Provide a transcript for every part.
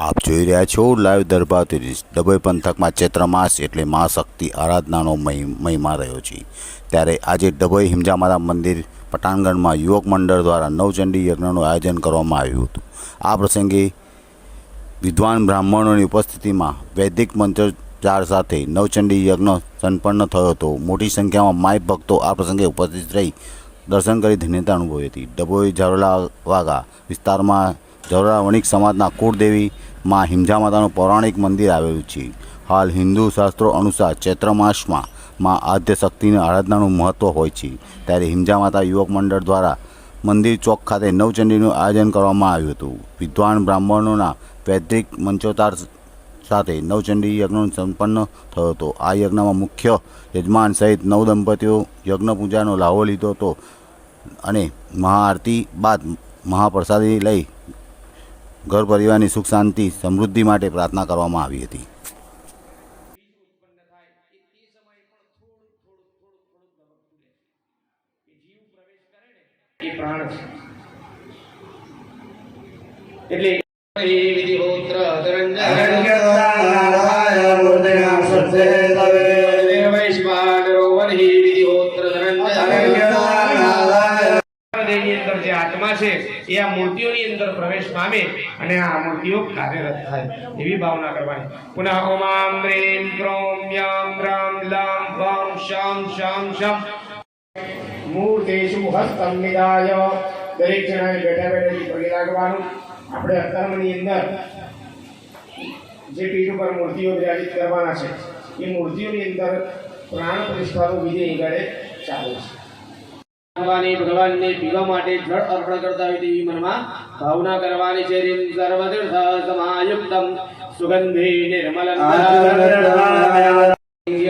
આપ જોઈ રહ્યા છો લાઈવ દરબાર સિરીઝ ડભોઈ પંથકમાં ચૈત્ર માસ એટલે મા શક્તિ આરાધનાનો મહિ- મહિમા રહ્યો છે. ત્યારે આજે ડભોઈ હિમજામાતા મંદિર પટાણગઢમાં યુવક મંડળ દ્વારા નવચંડી યજ્ઞનું આયોજન કરવામાં આવ્યું હતું. આ પ્રસંગે વિદ્વાન બ્રાહ્મણોની ઉપસ્થિતિમાં વૈદિક મંત્રોચ્ચાર સાથે નવચંડી યજ્ઞ સંપન્ન થયો હતો. મોટી સંખ્યામાં માય ભક્તો આ પ્રસંગે ઉપસ્થિત રહી દર્શન કરી ધન્યતા અનુભવી હતી. ડભોઈ ઝરોલા વાઘા વિસ્તારમાં ઝરોલા વણિક સમાજના કુળદેવી માં હિમજા માતાનું પૌરાણિક મંદિર આવેલું છે. હાલ હિન્દુ શાસ્ત્રો અનુસાર ચૈત્ર માસમાં માં આદ્ય શક્તિની આરાધનાનું મહત્ત્વ હોય છે. ત્યારે હિમજા માતા યુવક મંડળ દ્વારા મંદિર ચોક ખાતે નવચંડીનું આયોજન કરવામાં આવ્યું હતું. વિદ્વાન બ્રાહ્મણોના વૈદિક મંચોતાર સાથે નવચંડી યજ્ઞ સંપન્ન થયો હતો. આ યજ્ઞમાં મુખ્ય યજમાન સહિત નવ દંપતીઓ યજ્ઞ પૂજાનો લાહો લીધો હતો અને મહાઆરતી બાદ મહાપ્રસાદી લઈ ઘર પરિવારની સુખ શાંતિ સમૃદ્ધિ માટે પ્રાર્થના કરવામાં આવી હતી. એટલે જે આત્મા છે એ આ મૂર્તિઓની અંદર પ્રવેશ પામે અને આ મૂર્તિઓ કાર્યરત થાય એવી ભાવના કરવાની. પુનઃ ઓમામ રેમ રીમ ક્રોમ યામ રામ લામ વામ શામ શામ શામ. મૂર્તેશુ હસ્તમ નિદાય. દરેક જણાએ બેઠા બેઠા પગે લાગવાનું. આપણે અધર્મની અંદર જે પીઠ ઉપર મૂર્તિઓ વિરાજિત કરવાના છે, એ મૂર્તિઓની અંદર પ્રાણ પ્રતિષ્ઠાનું વિધિ અહીં ચાલુ છે. ભગવાને ભગવાનને પીવા માટે જળ અર્પણ કરતા હોય તેવી મનમાં ભાવના કરવાની છે રીમ સર્વતીર્થ સમાયુક્તમ સુગંધી નિર્મલમ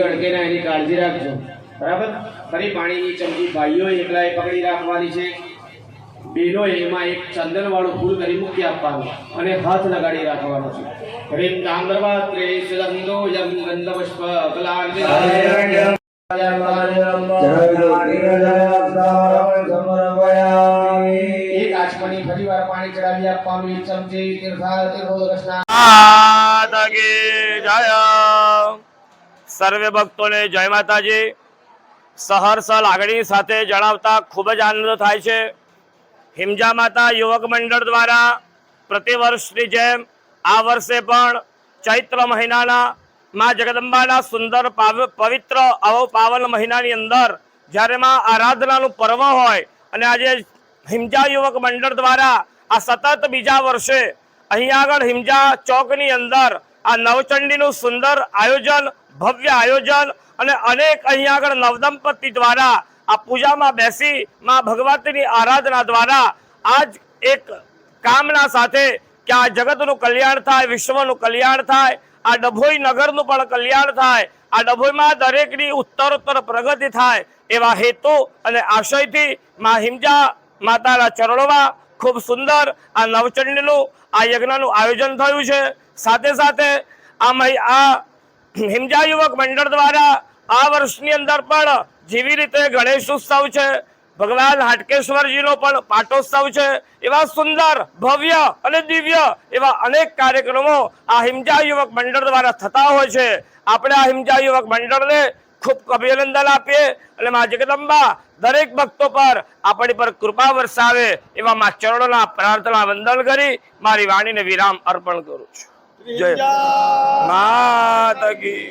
અડકે એની કાળજી રાખજો બરાબર ફરી પાણીની ચમચી ભાઈઓ એકલાએ પકડી રાખવાની છે બેનો એમાં એક ચંદન વાળું ફૂલ કરી મૂકી આપવાનું અને હાથ લગાડી રાખવાનો છે રીમ તામ્રપાત્રે સુગંધો યમ ગંધ પુષ્પ પાણી ચડાવી આપવાનું ચમચી તીર્થા માતા જય સર્વે ભક્તોને જય માતાજી. સહર્ષ લાગણી સાથે જણાવતા ખૂબ જ આનંદ થાય છે. હિમજા માતા યુવક મંડળ દ્વારા પ્રતિવર્ષની જેમ આ વર્ષે પણ ચૈત્ર મહિનાના માં જગદંબાના સુંદર પાવ- પવિત્ર આવો પાવન મહિનાની અંદર જ્યારે માં આરાધનાનું પર્વ હોય અને આજે હિમજા યુવક મંડળ દ્વારા આ સતત બીજા વર્ષે અહીં આગળ હિમજા ચોકની અંદર આ નવચંડીનું સુંદર આયોજન, ભવ્ય આયોજન અને અનેક અહીં આગળ નવદંપતિ દ્વારા આ પૂજામાં બેસી માં ભગવતીની આરાધના દ્વારા આજ એક કામના સાથે કે આ જગતનું કલ્યાણ થાય, વિશ્વનું કલ્યાણ થાય, આ ડભોઈ નગરનું પણ કલ્યાણ થાય, આ ડભોઈમાં દરેકની ઉત્તરોત્તર પ્રગતિ થાય એવા હેતુ અને આશયથી માં હિમજા માતાના ચરણોમાં ખૂબ સુંદર આ નવચંડીનું આ યજ્ઞનું આયોજન થયું છે. સાથે સાથે આ આ હિમજા યુવક મંડળ દ્વારા આ વર્ષની અંદર પણ જેવી રીતે ગણેશ ઉત્સવ છે, ભગવાન હાટકેશ્વરજીનો પણ પાટોત્સવ છે, એવા સુંદર, ભવ્ય અને દિવ્ય એવા અનેક કાર્યક્રમો આ હિમજા યુવક મંડળ દ્વારા થતા હોય છે. આપણે આ હિમજા યુવક મંડળને ખૂબ અભિનંદન આપીએ અને મા જગદંબા દરેક ભક્તો પર આપણી પર કૃપા વરસાવે એવા મા ચરણોના પ્રાર્થના વંદન કરી મારી વાણીને વિરામ અર્પણ કરું છું. જય માતા કી